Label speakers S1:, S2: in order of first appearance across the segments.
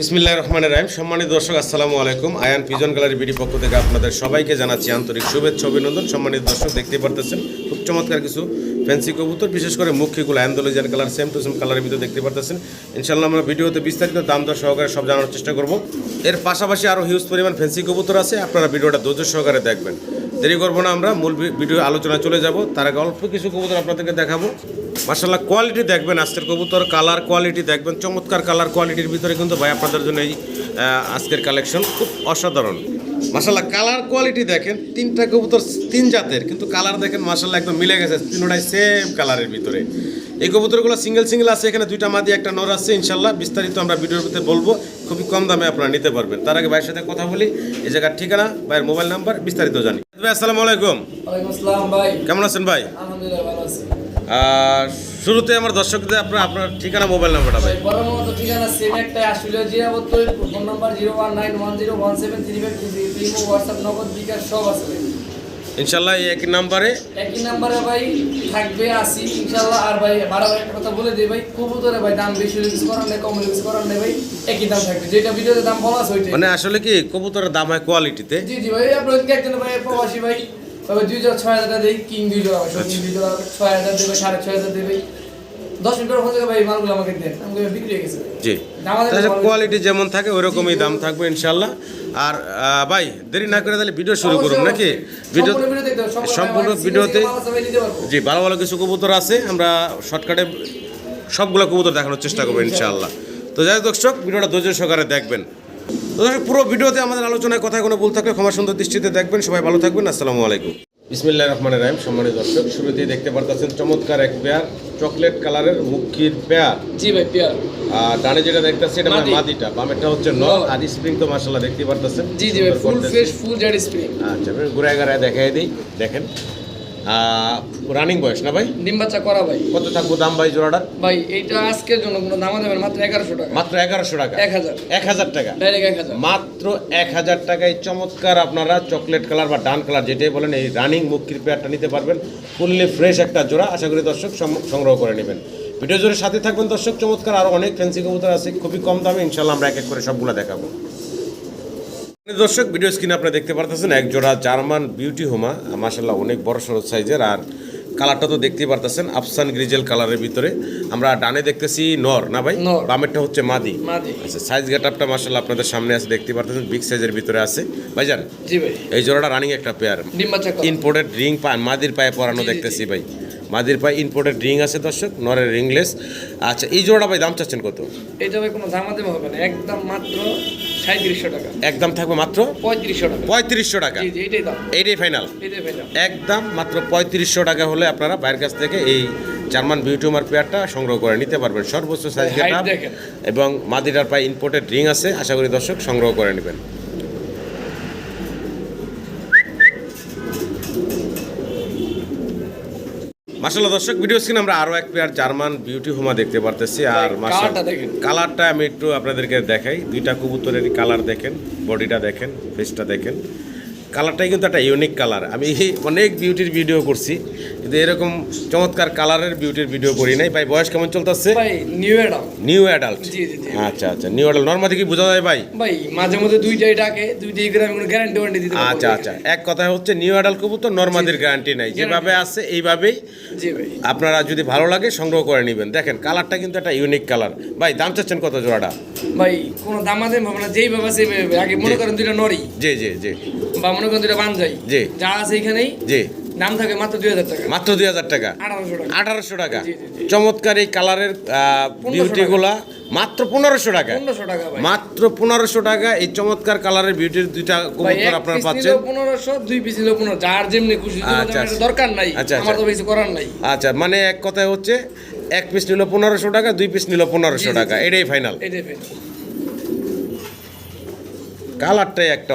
S1: বিসমিল্লাহ রহমানের রাহিম। সম্মানিত দর্শক, আসসালামু আলাইকুম। আয়ান পিজন গ্যালারি বিডি পক্ষ থেকে আপনাদের সবাইকে জানাচ্ছি আন্তরিক শুভেচ্ছা, অভিনন্দন। সম্মানিত দর্শক দেখতে পারতেছেন, খুব চমৎকার কিছু ফ্যান্সি কবুতর, বিশেষ করে মুখীগুলো Andalusian colour same to same কালারের ভিতরে দেখতে পারতেছেন। ইনশাল্লাহ আমরা ভিডিওতে বিস্তারিত দাম দর সহকারে সব জানার চেষ্টা করব। এর পাশাপাশি আরও হিউজ পরিমাণ ফ্যান্সি কবুতর আছে, আপনারা ভিডিওটা ধৈর্য সহকারে দেখবেন। দেরি করব না আমরা, মূল ভিডিও আলোচনা চলে যাব। তার আগে অল্প কিছু কবুতর আপনাদেরকে দেখাবো। মার্শাল্লাহ কোয়ালিটি দেখবেন আজকের কবুতর কালার কোয়ালিটি দেখবেন চমৎকার কালার কোয়ালিটির ভিতরে কিন্তু ভাই আপনাদের জন্য এই আজকের কালেকশন খুব অসাধারণ। মার্শাল্লাহ কালার কোয়ালিটি দেখেন তিনটা কবুতর তিন জাতের কিন্তু কালার দেখেন মার্শাল্লাহ একদম মিলে গেছে তিনটাই সেম কালারের ভিতরে। এই কবুতরগুলো সিঙ্গেল সিঙ্গেল আছে এখানে দুইটা মাদি একটা নর আছে ইনশাল্লাহ বিস্তারিত আমরা ভিডিওর ভিতরে বলব খুবই কম দামে আপনারা নিতে পারবেন। তার আগে ভাইয়ের সাথে কথা বলি এই জায়গার ঠিকানা ভাইয়ের মোবাইল নাম্বার বিস্তারিত জানি। ভাই আসসালামু আলাইকুম। কেমন আছেন ভাই?
S2: আলহামদুলিল্লাহ ভালো আছি।
S1: শুরুতে আমার দর্শকদের আপনার আপনার ঠিকানা মোবাইল নাম্বারটা ভাই।
S2: ভাই ঠিকানা সেম একটাই আসলে জিরাবত্তর phone number zero one nine one zero one seven three five three imo WhatsApp Nagad bKash সব আছে।
S1: ইনশাল্লাহ এই একই নাম্বারে।
S2: একই নাম্বারে ভাই থাকবে আসি ইনশাল্লাহ। আর ভাই বারবার একটা কথা বলে দিই ভাই কবুতরে ভাই দাম বেশি ইউজ করার নেই কম ইউজ করার নেই ভাই একই দাম থাকবে। যেটা ভিডিওতে দাম বলা আছে ওইটাই।
S1: মানে আসলে কি কবুতরের দাম হয় কোয়ালিটিতে
S2: জি জি ভাই আপনার একজন ভাই প্রবাসী ভাই তবে দুই জোড়া ছয় হাজার দেই কিং দুই জোড়া দুই জোড়া ছয় হাজার দেবে সাড়ে ছয় হাজার দেবে। দশ মিনিটের ওখান ভাই মালগুলো আমাকে দেন। বিক্রি হয়ে গেছে।
S1: জি। তাহলে কোয়ালিটি যেমন থাকে দাম থাকবে ইনশাল্লাহ আর ভাই দেরি না করে তাহলে ভিডিও শুরু করুন নাকি। ভিডিও
S2: সম্পূর্ণ
S1: ভিডিওতে। জি ভালো ভালো কিছু কবুতর আছে আমরা শর্টকাটে সবগুলো কবুতর দেখানোর চেষ্টা করব ইনশাল্লাহ তো যাই হোক দর্শক ভিডিওটা ধৈর্য সহকারে দেখবেন। তো দর্শক পুরো ভিডিওতে আমাদের আলোচনায় কথা কোনো ভুল থাকলে ক্ষমা সুন্দর দৃষ্টিতে দেখবেন। সবাই ভালো থাকবেন আসসালামু আলাইকুম। বিসমিল্লাহ রহমানের রাহিম সম্মানিত দর্শক শুরুতেই দেখতে পারতেছেন চমৎকার এক পেয়ার চকলেট কালারের মুখির পেয়ার।
S2: জি ভাই পিয়ার।
S1: আর ডানে যেটা দেখতেছি এটা
S2: মাদি।
S1: মাদিটা বামেরটা হচ্ছে নর আর স্প্রিং তো মাশাআল্লাহ দেখতে পারতেছেন।
S2: জি জি ভাই ফুল ফ্রেশ ফুল জেড স্প্রিং।
S1: আচ্ছা আমি ঘুরায় ঘুরায় দেখাই দিই দেখেন। রানিং বয়স না ভাই?
S2: ডিম বাচ্চা করা ভাই।
S1: কত থাকব দাম ভাই জোড়াটার?
S2: ভাই এইটা আজকের জন্য কোনো দাম দেবেন মাত্র এগারোশো টাকা।
S1: মাত্র এগারোশো টাকা?
S2: এক হাজার।
S1: এক হাজার টাকা?
S2: ডাইরেক্ট এক হাজার।
S1: মাত্র এক হাজার টাকায় চমৎকার আপনারা চকলেট কালার বা ডান কালার যেটাই বলেন এই রানিং মুক্তির পেয়ারটা নিতে পারবেন। ফুললি ফ্রেশ একটা জোড়া আশা করি দর্শক সংগ্রহ করে নেবেন। ভিডিও জোরের সাথে থাকবেন দর্শক চমৎকার আরও অনেক ফ্যান্সি কবুতর আছে খুবই কম দামে ইনশাল্লাহ আমরা এক এক করে সবগুলো দেখাবো। দর্শক ভিডিও স্ক্রিনে আপনারা দেখতে পারতেছেন এক জোড়া জার্মান বিউটি হোমা। মাসাল্লাহ অনেক বড় সড়ো সাইজের আর কালারটা তো দেখতেই পারতেছেন আফসান গ্রিজেল কালারের ভিতরে। আমরা ডানে দেখতেছি নর না ভাই। বামেরটা হচ্ছে মাদি। আচ্ছা সাইজ গেটআপটা মাসাল্লাহ আপনাদের সামনে আছে দেখতে পারতেছেন বিগ সাইজের ভিতরে আছে। ভাইজান
S2: জি ভাই।
S1: এই জোড়াটা রানিং একটা পেয়ার ইম্পোর্টেড রিং পায় মাদির পায়ে পরানো দেখতেছি ভাই। মাদির পায়ে ইম্পোর্টেড রিং আছে দর্শক নরের রিংলেস আচ্ছা এই জোড়াটা ভাই দাম চাচ্ছেন কত?
S2: এটা ভাই কোনো দাম দেবে হবে না একদম মাত্র সাঁত্রিশশো টাকা।
S1: একদম থাকবে মাত্র
S2: পঁয়ত্রিশশো টাকা।
S1: পঁয়ত্রিশশো টাকা।
S2: এটাই দাম।
S1: ফাইনাল
S2: এটাই
S1: একদম মাত্র পঁয়ত্রিশশো টাকা হলে আপনারা বাইরের কাছ থেকে এই জার্মান বিউটিউমার পেয়ারটা সংগ্রহ করে নিতে পারবেন। সর্বোচ্চ সাইজ এবং মাদিরার পায়ে ইম্পোর্টেড রিং আছে। আশা করি দর্শক সংগ্রহ করে নেবেন। মাসাল্লাহ দর্শক ভিডিও স্ক্রিন আমরা আরও এক পেয়ার জার্মান বিউটি হোমা দেখতে পারতেছি। আর
S2: কালারটা
S1: আমি একটু আপনাদেরকে দেখাই। দুইটা কবুতরের কালার দেখেন বডিটা দেখেন ফেসটা দেখেন। কালারটাই কিন্তু একটা ইউনিক কালার আমি অনেক বিউটির ভিডিও করছি কিন্তু এরকম চমৎকার কালারের বিউটির ভিডিও করি নাই। ভাই বয়স কেমন চলতেছে?
S2: ভাই নিউ এডাম
S1: নিউ অ্যাডাল্ট। আচ্ছা আচ্ছা নিউ অ্যাডাল্ট নর্মালি কি বোঝা যায় ভাই?
S2: ভাই মাঝে মধ্যে দুইটাই ডাকে দুইটাই করে আমি কোনো গ্যারান্টি ওয়ারেন্টি দিতে
S1: আচ্ছা আচ্ছা এক কথা হচ্ছে নিউ অ্যাডাল্ট কবুতর নর্মাদির গ্যারান্টি নাই। যেভাবে আছে এইভাবেই
S2: জি ভাই।
S1: আপনারা যদি ভালো লাগে সংগ্রহ করে নেবেন। দেখেন কালারটা কিন্তু একটা ইউনিক কালার ভাই দাম চাচ্ছেন কত জোড়াটা?
S2: ভাই কোনো দাম আছে? ভাবো না যেই ভাবে সেইভাবে হবে। আগে মনে করেন দুইটা নরি
S1: জি জি জি।
S2: বা মনে করেন দুইটা বানজাই
S1: জি।
S2: যা আছে এখানেই
S1: জি।
S2: দাম থাকে মাত্র দুই হাজার টাকা।
S1: মাত্র দুই হাজার টাকা?
S2: আঠারোশো টাকা।
S1: চমৎকার এই কালারের বিউটিগুলা মাত্র পনেরোশো টাকা। মাত্র পনেরোশো টাকা। এই চমৎকার কালারের বিউটির দুইটা
S2: ভাই
S1: কবুতর আপনারা পাচ্ছেন।
S2: পনেরোশো দুই পিস নিলেও পনেরো। যার যেমনি খুশি যদি
S1: আচ্ছা,
S2: দরকার নাই।
S1: আচ্ছা,
S2: আমার তো
S1: আচ্ছা।
S2: বেশি করার নাই।
S1: আচ্ছা মানে এক কথায় হচ্ছে এক পিস নিল পনেরোশো টাকা দুই পিস নিল পনেরোশো টাকা। এটাই ফাইনাল
S2: এটাই
S1: কালারটাই একটা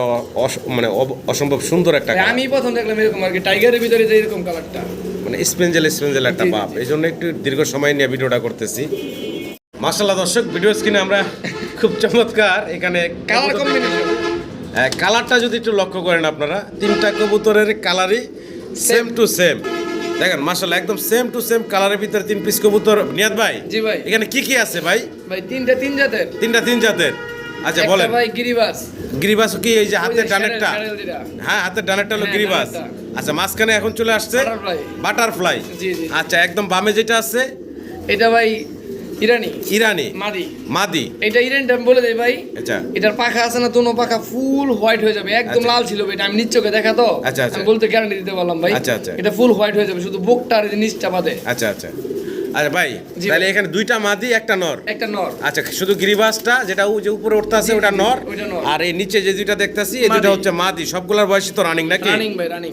S1: মানে অসম্ভব সুন্দর একটা colour।
S2: আমি প্রথম দেখলাম এরকম আর কি টাইগারের ভিতরে যে এরকম কালারটা।
S1: মানে স্পেঞ্জেল স্পেঞ্জেল একটা ভাব এই জন্য একটু দীর্ঘ সময় নিয়ে ভিডিওটা করতেছি। মাসাল্লাহ দর্শক ভিডিও স্ক্রিনে আমরা খুব চমৎকার এখানে
S2: কালার কম্বিনেশন
S1: হ্যাঁ, কালারটা যদি একটু লক্ষ্য করেন আপনারা তিনটা কবুতরের কালারই সেম টু সেম দেখেন মাসাল্লাহ একদম সেম টু সেম কালারের ভিতরে তিন পিস কবুতর। নিয়াদ ভাই
S2: জি ভাই।
S1: এখানে কি কি আছে ভাই?
S2: ভাই তিনটা তিন জাতের।
S1: তিনটা তিন জাতের। আচ্ছা বলেন।
S2: ভাই গিরিবাস।
S1: গিরিবাস কি এই যে হাতের ডানেরটা। হ্যাঁ হাতের ডানেরটা হলো
S2: হ্যাঁ,
S1: গিরিবাস। আচ্ছা মাঝখানে এখন চলে আসছে বাটারফ্লাই। আচ্ছা একদম বামে যেটা আছে?
S2: এটা ভাই ইরানি।
S1: ইরানি।
S2: মাদি।
S1: মাদি।
S2: এটা আমি বলে দেই ভাই।
S1: আচ্ছা।
S2: এটার পাখা আছে না দোনো পাখা ফুল হোয়াইট হয়ে যাবে। একদম
S1: আচ্ছা।
S2: লাল ছিল এটা আমি নিচকে দেখা তো।
S1: আচ্ছা, আচ্ছা।
S2: বলতে গ্যারান্টি দিতে পারলাম ভাই।
S1: আচ্ছা, আচ্ছা।
S2: এটা ফুল হোয়াইট হয়ে যাবে শুধু বুকটা আর বাদে।
S1: আচ্ছা আচ্ছা। আচ্ছা ভাই তাহলে এখানে দুইটা মাদি একটা নর।
S2: একটা নর।
S1: আচ্ছা শুধু গিরিবাসটা যেটা ও যে উপরে উঠতে আছে ওটা নর? আর এই নিচে যে দুইটা দেখতাছি এই দুইটা হচ্ছে মাদি। সবগুলোর বয়সই তো রানিং নাকি?
S2: রানিং ভাই রানিং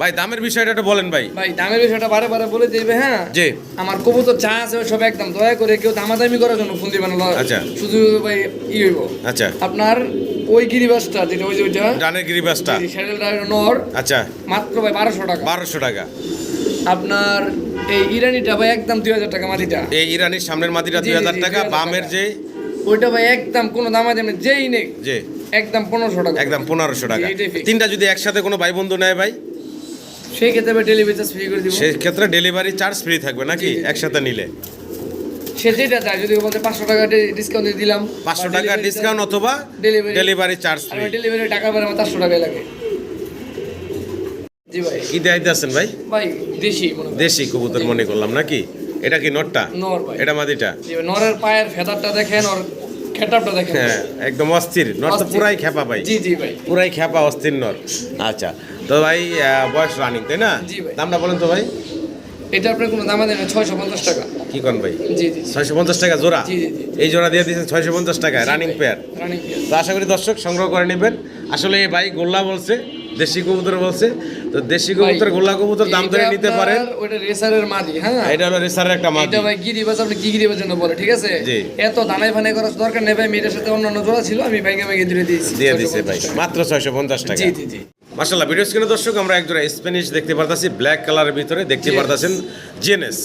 S1: ভাই দামের বিষয়টা একটু বলেন ভাই।
S2: ভাই দামের বিষয়টা বারে বারে বলে দিবে হ্যাঁ?
S1: জি।
S2: আমার কবুতর চা আছে সব একদম দয়া করে কেউ দামাদামি করার জন্য ফোন দিবেন না
S1: আচ্ছা।
S2: শুধু ভাই ই হইব।
S1: আচ্ছা।
S2: আপনার ওই গিরিবাসটা যেটা ওই যে ওইটা
S1: ডানের গিরিবাসটা।
S2: নর
S1: আচ্ছা।
S2: মাত্র ভাই বারোশো টাকা।
S1: বারোশো টাকা।
S2: আপনার এই ইরানিটা ভাই একদম দুই হাজার টাকা মাটিটা।
S1: এই ইরানির সামনের মাদিটা
S2: জি,
S1: দুই হাজার টাকা বামের যে
S2: ওইটা ভাই একদম কোনো দামা দামে যেই নেই
S1: যে
S2: একদম পনেরোশো টাকা।
S1: একদম পনেরোশো টাকা। তিনটা যদি একসাথে কোনো ভাই বন্ধু নেয় ভাই?
S2: সেই ক্ষেত্রে ডেলিভারি চার্জ ফ্রি করে দিব।
S1: সেই ক্ষেত্রে ডেলিভারি চার্জ ফ্রি থাকবে নাকি। একসাথে নিলে?
S2: সে যেটা চায় যদি বলতে পাঁচশো টাকা ডিসকাউন্ট দিলাম
S1: পাঁচশো টাকা ডিসকাউন্ট অথবা
S2: Delivery-
S1: ডেলিভারি চার্জ
S2: ডেলিভারি টাকা পরে আমার চারশো টাকাই লাগে। জি ভাই।
S1: কি দেখাইতে আছেন ভাই?
S2: ভাই দেশি
S1: দেশি কবুতর মনে করলাম নাকি? এটা কি নটটা?
S2: নর ভাই।
S1: এটা মাদিটা?
S2: জি নরের পায়ের ফেদারটা দেখেন ওর খেটাপটা দেখেন।
S1: হ্যাঁ একদম অস্থির। নর তো পুরাই খেপা ভাই।
S2: জি জি ভাই।
S1: পুরাই খেপা অস্থির নর। আচ্ছা তো ভাই বয়স রানিং তাই না?
S2: জি ভাই।
S1: দামটা বলেন তো ভাই।
S2: এটা আপনার কোনো দামা দেবেন? ছয়শো পঞ্চাশ টাকা।
S1: কি কন ভাই?
S2: জি জি।
S1: ছয়শো পঞ্চাশ টাকা জোড়া। এই জোড়া দিয়ে দিয়েছেন ছয়শো পঞ্চাশ টাকায়। Running pair. তো আশা করি দর্শক সংগ্রহ করে নেবেন। আসলে এই ভাই গোল্লা বলছে দেশি কবুতর বলছে। তো দেশি কবুতর গোল্লা কবুতর দাম ধরে নিতে পারেন।
S2: ওইটা রেসারের মাদি হ্যাঁ?
S1: এটা হলো রেসারের একটা মাদি।
S2: এটা ভাই গিরিবাজ আপনি কি গিরিবাজ জন্য বলে ঠিক আছে? এত দানাই ফানাই করার দরকার নেই ভাই মেয়েটার সাথে অন্যান্য জোড়া ছিল আমি দিয়ে দিয়েছি।
S1: দিয়ে ভাই মাত্র ছয়শো পঞ্চাশ টাকা।
S2: জি জি জি।
S1: ভিডিও স্ক্রিনে দর্শক আমরা একজোড়া স্প্যানিশ দেখতে পারতাছি ব্ল্যাক কালারের ভিতরে দেখতে পারতাছেন জিএনএস।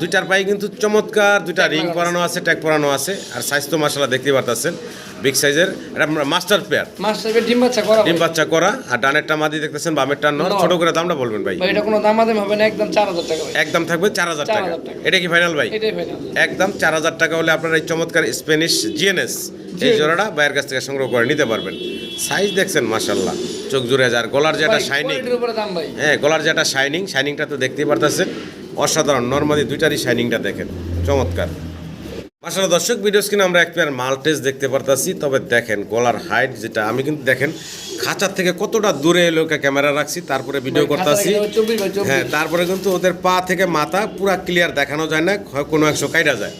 S1: দুইটার পায়ে কিন্তু চমৎকার দুইটা রিং পরানো আছে। ট্যাগ পরানো আছে আর সাইজ তো মাসাল্লাহ দেখতে পারতাছেন। বিগ সাইজের এটা মাস্টার পেয়ার
S2: মাস্টার পেয়ার ডিম বাচ্চা করা
S1: ডিম বাচ্চা করা আর ডানেরটা মাদি দেখতেছেন বামেরটা নর। ছোট করে দামটা বলবেন ভাই।
S2: ভাই এটা কোনো দাম দামাদাম হবে না একদম চার হাজার টাকা
S1: একদম থাকবে চার হাজার টাকা।
S2: 4,000 টাকা।
S1: এটা কি ফাইনাল ভাই?
S2: এটাই ফাইনাল
S1: একদম চার হাজার টাকা হলে আপনারা এই চমৎকার স্প্যানিশ জিএনএস এই জোড়াটা বাইরের কাছ থেকে সংগ্রহ করে নিতে পারবেন। সাইজ দেখছেন মাসাল্লাহ চোখ জুড়ে যার গলার যেটা শাইনিং হ্যাঁ গলার যেটা শাইনিং শাইনিংটা তো দেখতেই পারতেছেন। অসাধারণ নর্মালি দুইটারই শাইনিংটা দেখেন। চমৎকার। আসলে দর্শক ভিডিও স্ক্রিনে আমরা এক পেয়ার মাল্টেজ দেখতে পারতাছি। তবে দেখেন গলার হাইট যেটা আমি কিন্তু দেখেন খাঁচার থেকে কতটা দূরে লোকে ক্যামেরা রাখছি তারপরে ভিডিও করতেছি। হ্যাঁ তারপরে কিন্তু ওদের পা থেকে মাথা পুরা ক্লিয়ার দেখানো যায় না কোনো অংশ কাইটা যায়।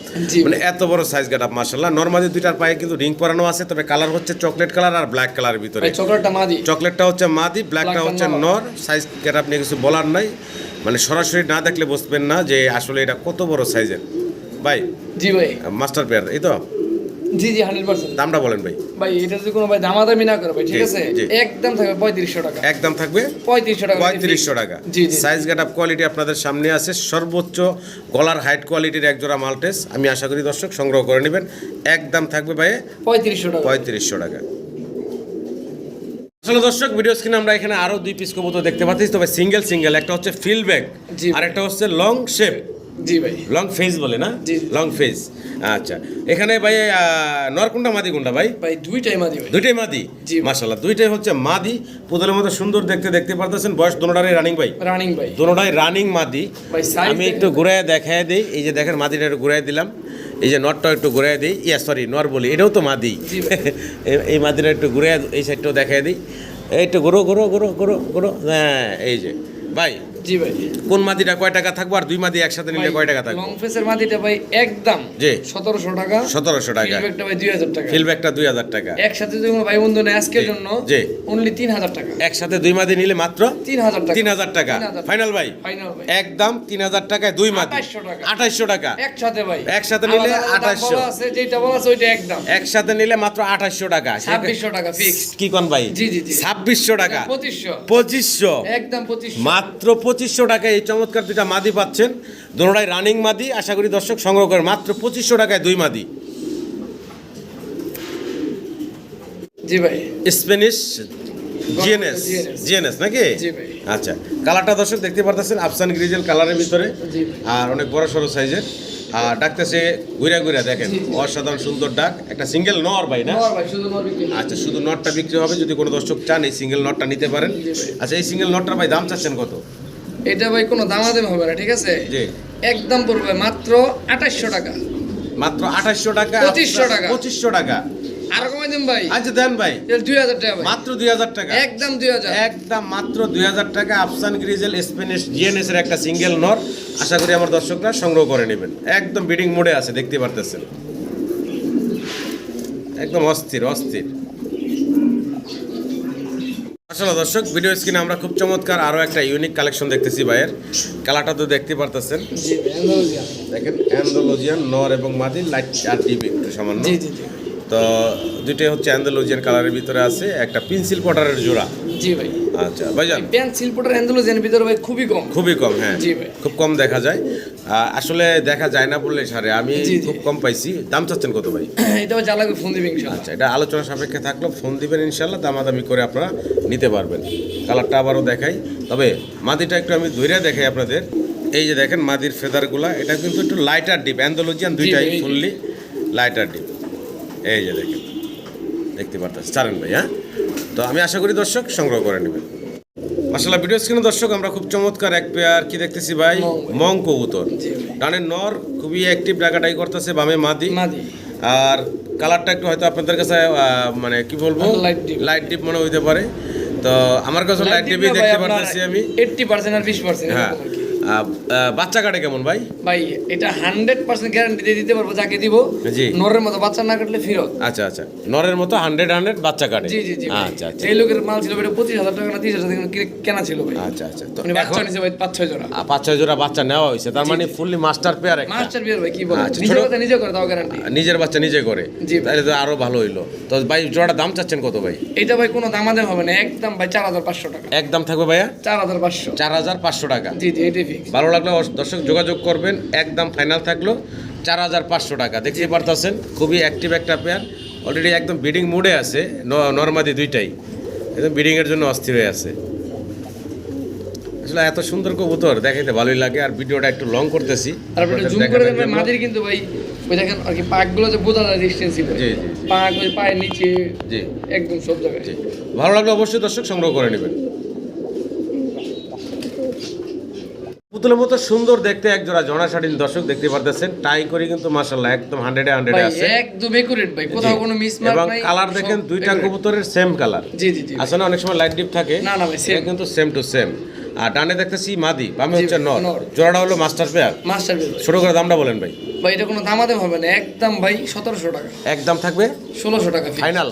S1: মানে এত বড় সাইজ গেট মাসাল্লাহ নর্মালি দুইটার পায়ে কিন্তু রিং পরানো আছে তবে কালার হচ্ছে চকলেট কালার আর ব্ল্যাক কালার ভিতরে।
S2: চকলেটটা
S1: হচ্ছে মাদি ব্ল্যাকটা হচ্ছে
S2: নর।
S1: নর। সাইজ গেট আপনি কিছু বলার নাই। মানে সরাসরি না দেখলে বুঝবেন না যে আসলে এটা কত বড় সাইজের ভাই
S2: জি ভাই।
S1: মাস্টার পেয়ার এই তো?
S2: জি জি হান্ড্রেড পার্সেন্ট।
S1: দামটা বলেন ভাই।
S2: ভাই এটা যদি কোনো ভাই দামাদামি না করে ভাই ঠিক আছে? একদম থাকবে পঁয়ত্রিশশো টাকা।
S1: একদম থাকবে?
S2: পঁয়ত্রিশশো টাকা।
S1: পঁয়ত্রিশশো টাকা।
S2: জি জি।
S1: সাইজ গেট আপ কোয়ালিটি আপনাদের সামনে আছে। সর্বোচ্চ গলার হাইট কোয়ালিটির একজোড়া মাল্টেস আমি আশা করি দর্শক সংগ্রহ করে নেবেন। একদম থাকবে ভাই
S2: পঁয়ত্রিশশো টাকা।
S1: পঁয়ত্রিশশো টাকা। আসলে দর্শক ভিডিও স্ক্রিনে আমরা এখানে আরও দুই পিস কবুতর দেখতে পাচ্ছি। তবে সিঙ্গেল সিঙ্গেল একটা হচ্ছে ফিল ব্যাগ। আর একটা হচ্ছে লং শেপ
S2: জি ভাই।
S1: লং ফেস বলে না। লং ফেস আচ্ছা। এখানে ভাই নরকুন্ডা মাদি কোনটা ভাই?
S2: ভাই দুইটাই মাদি
S1: দুইটাই মাদি?
S2: জি।
S1: মাশাল্লাহ দুইটাই হচ্ছে মাদি। পুতুলের মতো সুন্দর দেখতে দেখতে পারতেছেন বয়স দোনোটারই রানিং ভাই।
S2: রানিং ভাই।
S1: দোনোটাই রানিং মাদি। আমি একটু ঘুরাই দেখাই দিই। এই যে দেখেন মাদিটা একটু ঘুরাই দিলাম। এই যে নটটা একটু ঘুরাই দিই। ইয়া সরি নর বলি এটাও তো মাদি। এই- মাদিটা একটু ঘুরে এই সাইডটাও দেখাই দিই। এই একটু ঘুরো ঘুরো ঘুরো ঘুরো ঘুরো। হ্যাঁ এই যে। ভাই
S2: জি ভাই।
S1: কোন মাদিটা কয় টাকা থাকব আর দুই মাদি একসাথে নিলে কয় টাকা থাকবে?
S2: লং ফেসের মাদিটা ভাই একদম
S1: জি।
S2: সতেরোশো টাকা।
S1: সতেরোশো টাকা।
S2: ফিডব্যাকটা ভাই দুই হাজার টাকা।
S1: ফিলব্যাকটা দুই হাজার টাকা।
S2: একসাথে যদি কোনো ভাই বন্ধু নেয় আজকের জন্য
S1: জি।
S2: অনলি তিন হাজার টাকা।
S1: একসাথে দুই মাদি নিলে মাত্র
S2: তিন হাজার টাকা।
S1: তিন হাজার টাকা। ফাইনাল ভাই।
S2: ফাইনাল ভাই।
S1: একদম তিন হাজার টাকায় দুই মাদি
S2: 2800 টাকা। একসাথে ভাই।
S1: একসাথে নিলে
S2: আলাদা আলাদা দাম
S1: 2800
S2: বলা আছে যেটা বলা আছে ওইটা একদম।
S1: একসাথে নিলে মাত্র আঠাশশো টাকা।
S2: ছাব্বিশশো টাকা ফিক্সড
S1: কি কোন ভাই?
S2: জি, জি, জি।
S1: ছাব্বিশশো টাকা।
S2: পঁচিশশো।
S1: পঁচিশশো।
S2: একদম পঁচিশশো।
S1: মাত্র পঁচিশশো টাকায় এই চমৎকার দুইটা মাদি পাচ্ছেন। দোনোটাই রানিং মাদি আশা করি দর্শক সংগ্রহ করে। মাত্র পঁচিশশো টাকায় দুই মাদি।
S2: জি ভাই।
S1: স্প্যানিশ জিএনএস জিএনএস নাকি? আচ্ছা কালারটা দর্শক দেখতে পারতেছেন আফসান গ্রিজেল কালারের ভিতরে। আর অনেক বড় সড়ো সাইজের আর ডাকতেছে ঘুরে ঘুরে দেখেন। অসাধারণ সুন্দর ডাক। একটা সিঙ্গেল নর ভাই না?
S2: শুধু
S1: আচ্ছা শুধু নটটা বিক্রি হবে। যদি কোনো দর্শক চান এই সিঙ্গেল নটটা নিতে পারেন। আচ্ছা এই সিঙ্গেল নটটার ভাই দাম চাচ্ছেন কত?
S2: এটা ভাই কোনো দামাদামি হবে না ঠিক আছে? একদম পড়বে মাত্র আঠাশশো টাকা।
S1: মাত্র আঠাশশো টাকা।
S2: 2500 টাকা।
S1: পঁচিশশো টাকা।
S2: আর কমাই দিন ভাই?
S1: আচ্ছা দেন ভাই।
S2: দুই হাজার টাকা
S1: মাত্র দুই হাজার টাকা।
S2: একদম দুই হাজার।
S1: একদম মাত্র দুই হাজার টাকা। আফসান গ্রিজেল স্পেনিশ জিএনএস এর একটা সিঙ্গেল নর। আশা করি আমার দর্শকরা সংগ্রহ করে নেবেন। একদম বিডিং মোডে আছে দেখতে পারতেছেন। একদম অস্থির অস্থির। আসলে দর্শক ভিডিও স্ক্রিনে আমরা খুব চমৎকার আরও একটা ইউনিক কালেকশন দেখতেছি ভাইয়ের। কালারটা তো দেখতে পারতেছেন। দেখেন অ্যান্ডোলজিয়ান নর এবং মাদি লাইট আর ডিবি একটু সামান্য। তো দুটোই হচ্ছে অ্যান্ডোলজিয়ান কালারের ভিতরে আছে একটা পেন্সিল পটারের জোড়া।
S2: জি ভাই।
S1: আচ্ছা ভাইজান।
S2: পেন্সিল পোটার অ্যান্দালুজিয়ার ভিতরে ভাই খুবই কম।
S1: খুবই কম হ্যাঁ।
S2: জি ভাই।
S1: খুব কম দেখা যায়। আসলে দেখা যায় না বললে সারে আমি। খুব কম পাইছি। দাম চাচ্ছেন কত ভাই?
S2: এটা যা লাগবে ফোন দিবেন
S1: আচ্ছা এটা আলোচনা সাপেক্ষে থাকল ফোন দিবেন ইনশাল্লাহ দামাদামি করে আপনারা নিতে পারবেন। কালারটা আবারও দেখাই। তবে মাদিটা একটু আমি ধৈর্য দেখাই আপনাদের। এই যে দেখেন মাদির ফেদারগুলা এটা কিন্তু একটু লাইটার ডিপ অ্যান্ডোলজিয়ান দুইটাই। ফুললি লাইটার ডিপ এই যে দেখেন দেখতে পারতেছি চারেন ভাই হ্যাঁ? তো আমি আশা করি দর্শক সংগ্রহ করে নেবেন। মাসাল্লাহ ভিডিও স্ক্রিনে দর্শক আমরা খুব চমৎকার এক পেয়ার কি দেখতেছি ভাই?
S2: মং
S1: কবুতর। ডানের নর খুবই অ্যাক্টিভ ডাকাটাই করতেছে বামে মাদি। আর কালারটা একটু হয়তো আপনাদের কাছে মানে কি বলব? লাইট ডিপ মনে হইতে পারে। তো আমার কাছে লাইট ডিপই দেখতে পারতেছি আমি।
S2: এইটটি পার্সেন্ট আর বিশ পার্সেন্ট
S1: হ্যাঁ। বাচ্চা কাটে কেমন ভাই?
S2: ভাই এটা হান্ড্রেড পার্সেন্ট গ্যারান্টি দিয়ে দিতে পারব যাকে দিব।
S1: জি।
S2: নরের মতো বাচ্চা না কাটলে ফিরত।
S1: আচ্ছা আচ্ছা। নরের মতো হান্ড্রেড হান্ড্রেড বাচ্চা কাটে।
S2: জি জি জি
S1: আচ্ছা আচ্ছা।
S2: এই লোকের মাল ছিল এটা পঁচিশ হাজার টাকা না তিরিশ হাজার টাকা কেনা ছিল ভাই।
S1: আচ্ছা আচ্ছা। তো
S2: বাচ্চা ভাই পাঁচ ছয় জোড়া।
S1: পাঁচ ছয় জোড়া বাচ্চা নেওয়া হয়েছে। তার মানে ফুললি মাস্টার পেয়ার একটা।
S2: মাস্টার পেয়ার ভাই কি বলে
S1: আচ্ছা,
S2: নিজের কথা নিজে করে দাও গ্যারান্টি
S1: নিজের বাচ্চা নিজে করে।
S2: জি।
S1: তাহলে তো আরও ভালো হইল। তো ভাই জোড়াটা দাম চাচ্ছেন কত ভাই?
S2: এটা ভাই কোনো দাম দামাদাম হবে না। একদম ভাই চার হাজার পাঁচশো টাকা।
S1: একদম থাকবে ভাইয়া?
S2: চার হাজার পাঁচশো।
S1: চার হাজার পাঁচশো টাকা।
S2: জি জি এটাই
S1: ভালো লাগলে দর্শক যোগাযোগ করবেন। একদম ফাইনাল থাকল চার হাজার পাঁচশো টাকা। দেখতে পারতেছেন খুবই অ্যাক্টিভ একটা পেয়ার অলরেডি একদম বিডিং মুডে আছে নর্মাদি দুইটাই। একদম বিডিংয়ের জন্য অস্থির হয়ে আছে। আসলে এত সুন্দর কবুতর দেখাইতে ভালোই লাগে। আর ভিডিওটা একটু লং করতেছি।
S2: আর জুম করে
S1: দেখানোর
S2: দেন ভাই কিন্তু ভাই ওই দেখেন আর কি পাকগুলো যে বোঝা যায় ডিস্টেন্সই
S1: জি, জি, জি।
S2: পাক ওই পায়ের নিচে
S1: জি।
S2: একদম সব জায়গায়।
S1: ভালো লাগলে অবশ্যই দর্শক সংগ্রহ করে নেবেন। পুতুলের মতো সুন্দর দেখতে এক জোড়া জনা শাড়ির দর্শক দেখতে পারতেছেন। টাই করে কিন্তু মাসাল্লাহ একদম হান্ড্রেডে হান্ড্রেডে
S2: ভাই
S1: আছে।
S2: একদম একুরেট ভাই কোথাও কোনো মিস
S1: এবং কালার দেখেন দুইটা কবুতরের সেম কালার
S2: জি জি জি।
S1: আসলে অনেক সময় লাইট ডিপ থাকে
S2: না, না ভাই,
S1: সেম কিন্তু সেম টু সেম আর ডানে দেখতেছি মাদি বামে হচ্ছে নর। জোড়াটা হলো মাস্টার পেয়ার
S2: মাস্টার পেয়ার
S1: ছোট করে দামটা বলেন ভাই।
S2: ভাই এটা কোনো দামাদাম হবে না। একদম ভাই সতেরোশো টাকা।
S1: একদম থাকবে?
S2: ষোলোশো টাকা? ফাইনাল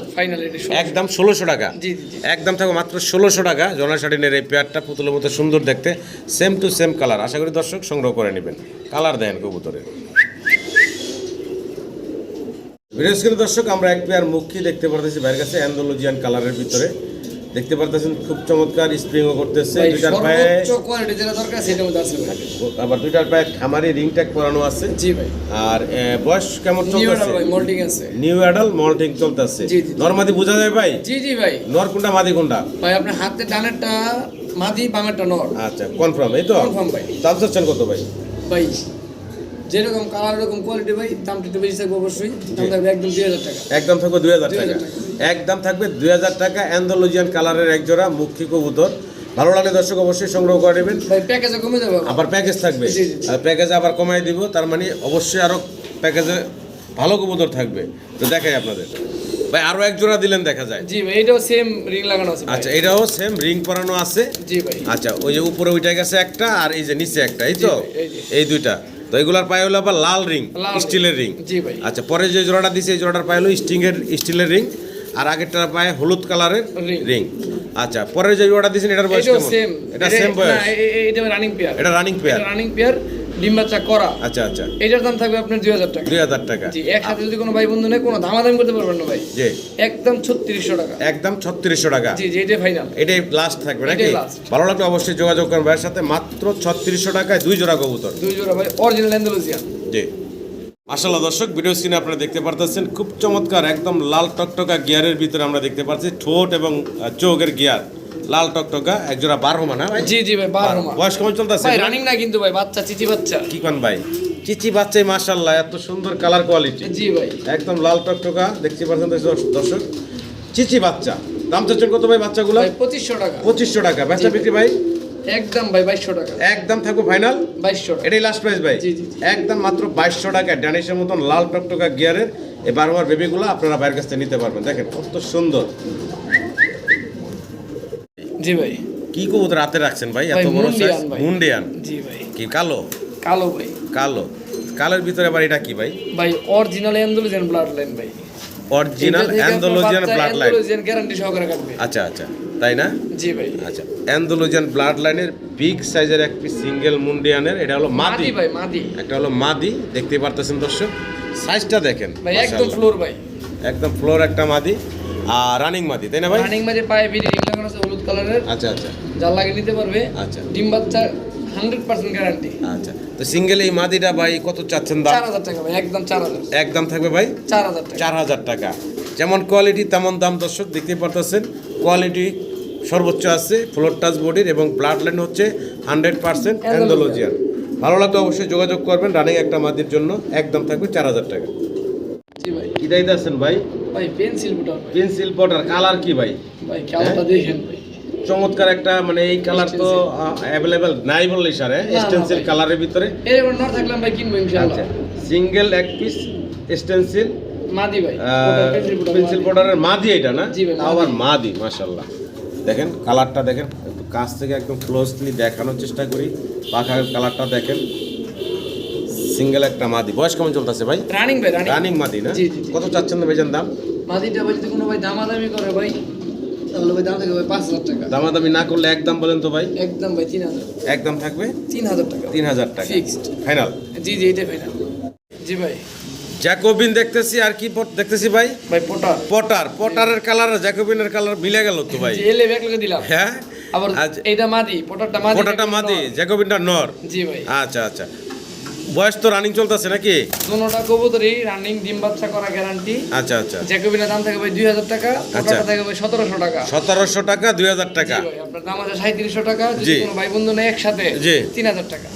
S2: এটা
S1: একদম ষোলোশো টাকা।
S2: জি।
S1: একদম থাকবে মাত্র ষোলোশো টাকা। জনা শাড়িনের এই পেয়ারটা পুতুলের মতো সুন্দর দেখতে। সেম টু সেম কালার আশা করি দর্শক সংগ্রহ করে নেবেন। কালার দেন ভিডিও স্ক্রিনে দর্শক আমরা এক পেয়ার মুখী দেখতে পারতেছি বাইরের কাছে। অ্যান্ডোলজিয়ান কালারের ভিতরে। দেখতে পারতেছেন খুব চমৎকার স্প্রিংও করতেছে। দুইটার পায়ে
S2: কোয়ালিটি যেটা দরকার সেটা মধ্যে আছে ভাই।
S1: আবার দুইটার পায়ে খামারি রিং ট্যাগ পরানো আছে।
S2: জি ভাই।
S1: আর বয়স কেমন
S2: নিউ
S1: চলতেছে?
S2: মোল্ডিং আছে।
S1: নিউ অ্যাডাল মল্টিং চলতেছে। নর্মাদি বোঝা যায় ভাই?
S2: জি জি ভাই।
S1: নর কোনটা মাদি কোনটা?
S2: ভাই আপনার হাতে ডানেরটা মাদি বামেরটা নর।
S1: আচ্ছা কনফার্ম এই তো?
S2: Confirm ভাই।
S1: দাম চাচ্ছেন কত ভাই?
S2: ভাই যেরকম কালার এরকম কোয়ালিটি ভাই দামটা একটু বেশি থাকবে অবশ্যই। দাম থাকবে একদম দুই হাজার টাকা।
S1: একদম থাকবে দুই হাজার টাকা। একদম থাকবে দুই হাজার টাকা অ্যান্ডোলজিয়ান কালারের এক জোড়া মুখী কবুতর। ভালো লাগলে দর্শক অবশ্যই সংগ্রহ করে নেবেন।
S2: প্যাকেজে কমে যাবে আবার।
S1: প্যাকেজ থাকবে। প্যাকেজে আবার কমাই দিব তার মানে অবশ্যই আরও প্যাকেজে ভালো কবুতর থাকবে। তো দেখাই আপনাদের। ভাই আরও এক জোড়া দিলেন দেখা যায়।
S2: জি ভাই এটাও সেম রিং লাগানো আছে
S1: আচ্ছা এটাও সেম রিং পরানো আছে।
S2: জি ভাই।
S1: আচ্ছা ওই যে উপরে ওইটা গেছে একটা আর এই যে নিচে একটা এই তো।
S2: এই
S1: দুইটা। তো এগুলার পায়ে হলো আবার লাল রিং স্টিলের রিং।
S2: জি ভাই।
S1: আচ্ছা পরে যে জোড়াটা দিছে এই জোড়াটার পায়ে হলো স্টিং এর স্টিলের রিং আর আগেরটার পায়ে হলুদ কালারের রিং। আচ্ছা পরে যে জোড়াটা দিছেন এটার বয়স কেমন?
S2: সেম
S1: এটা সেম বয়স?
S2: এটা রানিং পেয়ার
S1: এটা রানিং পেয়ার
S2: রানিং পেয়ার করা।
S1: আচ্ছা আচ্ছা।
S2: এটার দাম থাকবে আপনার দুই হাজার টাকা।
S1: দুই হাজার টাকা।
S2: জি একসাথে যদি কোনো ভাই বন্ধু কোনো দামাদামি করতে পারবেন না ভাই।
S1: জি।
S2: একদম ছত্রিশশো টাকা।
S1: একদম ছত্রিশশো টাকা।
S2: জি জি এটাই ফাইনাল
S1: এটাই লাস্ট থাকবে নাকি? ভালো লাগলে অবশ্যই যোগাযোগ করবেন ভাইয়ের সাথে। মাত্র ছত্রিশশো টাকায় দুই জোড়া কবুতর।
S2: দুই জোড়া ভাই অরিজিনাল অ্যান্ডালুসিয়ান
S1: জি। আসলে দর্শক ভিডিও স্ক্রিনে আপনারা দেখতে পারতেছেন খুব চমৎকার একদম লাল টকটকা গিয়ারের ভিতরে আমরা দেখতে পাচ্ছি ঠোঁট এবং চোখের গিয়ার লাল টকটকা একজোড়া বারো মানা ভাই?
S2: জি জি ভাই বারো
S1: বয়স কেমন চলতেছে?
S2: ভাই রানিং না কিন্তু ভাই বাচ্চা চিচি বাচ্চা।
S1: কি কন ভাই? চিচি বাচ্চাই মাশাল্লাহ এত সুন্দর কালার কোয়ালিটি
S2: জি ভাই।
S1: একদম লাল টকটকা দেখতে পাচ্ছেন দর্শক- চিচি বাচ্চা দাম চাচ্ছেন কত ভাই বাচ্চাগুলো?
S2: ভাই পঁচিশশো টাকা।
S1: পঁচিশশো টাকা।
S2: বাচ্চা।
S1: বিক্রি ভাই?
S2: একদম ভাই বাইশশো টাকা।
S1: একদম থাকব ফাইনাল
S2: বাইশশো টাকা।
S1: এটাই লাস্ট প্রাইস ভাই।
S2: জি, জি, জি।
S1: একদম মাত্র বাইশশো টাকা। ড্যানিশের মতন লাল টকটকা গিয়ারের এই বারোমার বেবিগুলো আপনারা বাইরের কাছ থেকে নিতে পারবেন। দেখেন কত সুন্দর।
S2: জি ভাই।
S1: কি কবুতর রাতে রাখছেন ভাই? এত বড় সাইজ। মুন্ডিয়ান
S2: জি ভাই।
S1: কি কালো?
S2: কালো ভাই।
S1: কালো। কালোর ভিতরে আবার এটা কি ভাই?
S2: ভাই অরিজিনাল অ্যান্ডালুজিয়ান ব্লাড লাইন ভাই
S1: original Andalusian blood line
S2: Andalusian guarantee সহকারে কাটবে।
S1: আচ্ছা আচ্ছা। তাই না?
S2: জি ভাই।
S1: আচ্ছা অ্যান্ডোলজিয়ান ব্লাড লাইনের বিগ সাইজের একটি সিঙ্গেল মুন্ডিয়ানের এটা হলো মাদি
S2: মাদি। ভাই মাদি।
S1: একটা হলো মাদি দেখতে পারতেছেন দর্শক? সাইজটা দেখেন
S2: ভাই একদম ফ্লোর ভাই।
S1: একদম ফ্লোর একটা মাদি। আর রানিং মাদি তাই না ভাই?
S2: রানিং মাঝে পায়ে ভিড়ে রিং লাগানো আছে হলুদ কালারের
S1: আচ্ছা আচ্ছা।
S2: যা লাগে নিতে পারবে।
S1: আচ্ছা।
S2: ডিম বাচ্চা হান্ড্রেড পার্সেন্ট গ্যারান্টি
S1: আচ্ছা। তো সিঙ্গেল এই মাদিটা ভাই কত চাচ্ছেন দাম?
S2: চার হাজার টাকা ভাই একদম চার হাজার।
S1: একদম থাকবে ভাই?
S2: চার হাজার টাকা।
S1: চার হাজার টাকা। যেমন কোয়ালিটি তেমন দাম দর্শক দেখতে পারতেছেন। কোয়ালিটি সর্বোচ্চ আছে ফ্লোর টাচ বডির এবং ব্লাড লাইন হচ্ছে হান্ড্রেড পার্সেন্ট অ্যান্ডোলজিয়ান ভালো লাগলে অবশ্যই যোগাযোগ করবেন রানিং একটা মাদির জন্য একদম থাকবে চার হাজার টাকা।
S2: জি ভাই।
S1: কি দায়িত্ব আছেন ভাই?
S2: ভাই পেন্সিল
S1: পটার কালার কি ভাই?
S2: ভাই খেলাটা দেখেন ভাই।
S1: চমৎকার একটা মানে এই কালার তো অ্যাভেলেবেল নাই বললেই স্যার স্টেন্সিল কালারের ভিতরে।
S2: এরকম না থাকলাম ভাই কিনবো ইনশাআল্লাহ।
S1: আচ্ছা সিঙ্গেল এক পিস স্টেন্সিল
S2: মাদি ভাই পেন্সিল
S1: পাউডারের মাদি। এটা না? আবার মাদি মাশাল্লাহ দেখেন কালারটা দেখেন কাছ থেকে একদম ক্লোজলি দেখানোর চেষ্টা করি। পাখার কালারটা দেখেন। সিঙ্গেল একটা মাদি। বয়স কেমন চলতেছে ভাই?
S2: রানিং ভাই রানিং
S1: মাদি না। কত চাচ্ছেন ভাইজান দাম?
S2: মাদিটা ভাই যদি কোনো ভাই দামাদামি করে ভাই। তাহলে ভাই দাম ভাই পাঁচ হাজার টাকা।
S1: দামাদামি না করলে একদম বলেন তো ভাই।
S2: একদম ভাই তিন হাজার।
S1: একদম থাকবে?
S2: তিন হাজার টাকা।
S1: তিন হাজার টাকা।
S2: Fixed.
S1: ফাইনাল
S2: জি জি এটা ফাইনাল জি ভাই।
S1: জ্যাকোবিন দেখতেছি আর কি পট দেখতেছি ভাই?
S2: ভাই পোটা
S1: পটার। পটারের কালার আর জ্যাকোবিনের কালার মিলে গেল তো ভাই।
S2: এলে ব্যাগ লাগে দিলাম।
S1: হ্যাঁ?
S2: আবার
S1: আচ্ছা।
S2: এইটা মাদি পোটারটা মাদি
S1: পটাটা মাদি জ্যাকোবিনটা নর।
S2: জি ভাই।
S1: আচ্ছা আচ্ছা। বয়স তো রানিং চলতেছে নাকি?
S2: কবুতরই রানিং ডিম বাচ্চা করা গ্যারান্টি
S1: আচ্ছা আচ্ছা।
S2: দাম দুই হাজার টাকা ভাই সতেরোশো টাকা।
S1: সতেরোশো টাকা দুই হাজার টাকা।
S2: আপনার দাম আছে সাঁত্রিশশো টাকা
S1: জি।
S2: কোনো ভাই বন্ধু নেই একসাথে
S1: জি।
S2: তিন হাজার টাকা।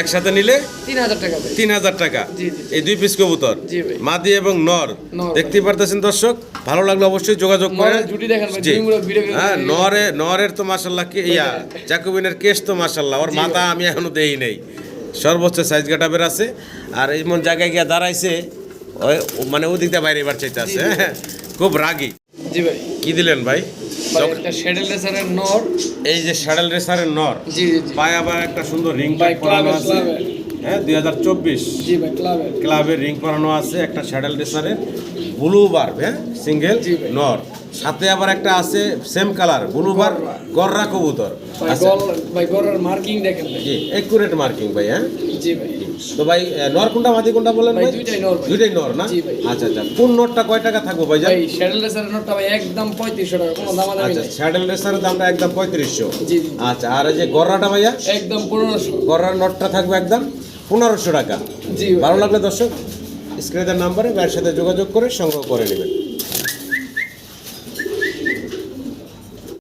S1: একসাথে নিলে
S2: তিন হাজার টাকা ভাই।
S1: তিন হাজার টাকা।
S2: জি, জি, জি।
S1: এই দুই পিস কবুতর
S2: জি ভাই।
S1: মাদি এবং নর। দেখতেই পারতেছেন দর্শক ভালো লাগল অবশ্যই যোগাযোগ করে হ্যাঁ নরে নরের তো মাসাল্লাহ কি ইয়া জাকুবিনের কেস তো মাসাল্লাহ ওর মাথা আমি এখনও দেই নেই। সর্বোচ্চ সাইজ গাটাবের আছে। আর এমন জায়গায় গিয়ে দাঁড়াইছে ওই মানে ওদিক দিয়ে বাইরে এবার চাইতে আছে হ্যাঁ খুব রাগী।
S2: জি ভাই।
S1: কি দিলেন ভাই?
S2: শ্যাডেল রেসারের নর।
S1: এই যে রেসারের নর।
S2: জি জি জি।
S1: পায়ে আবার একটা সুন্দর রিং
S2: ক্লাবের,
S1: আছে। হ্যাঁ দুই হাজার চব্বিশ।
S2: জি ভাই ক্লাবের
S1: ক্লাবের রিং পরানো আছে একটা স্যাডেল রেসারের ব্লু বার্ব হ্যাঁ সিঙ্গেল নর। সাথে আবার একটা আছে সেম কালার ব্লু বার
S2: গররা।
S1: কবুতর।
S2: ভাই মার্কিং দেখেন ভাই।
S1: জি একুরেট মার্কিং ভাই হ্যাঁ?
S2: জি ভাই।
S1: তো ভাই নর কোনটা মাদি কোনটা বলেন
S2: ভাই, দুইটাই নর।
S1: দুইটাই নর না? আচ্ছা আচ্ছা। কোন নরটা কয় টাকা থাকব ভাই
S2: ভাই শ্যাডেল রেসারের নটটা ভাই একদম পঁয়ত্রিশশো টাকা কোনো দাম
S1: আচ্ছা স্যাডেল রেসারের দামটা একদম পঁয়ত্রিশশো।
S2: জি জি।
S1: আচ্ছা আর এই যে গররাটা ভাইয়া?
S2: একদম পনেরোশো।
S1: গররার নটটা থাকবে একদম পনেরোশো টাকা।
S2: জি
S1: ভালো লাগলে দর্শক? স্ক্রিনের নাম্বারে ভাইয়ের সাথে যোগাযোগ করে সংগ্রহ করে নেবেন।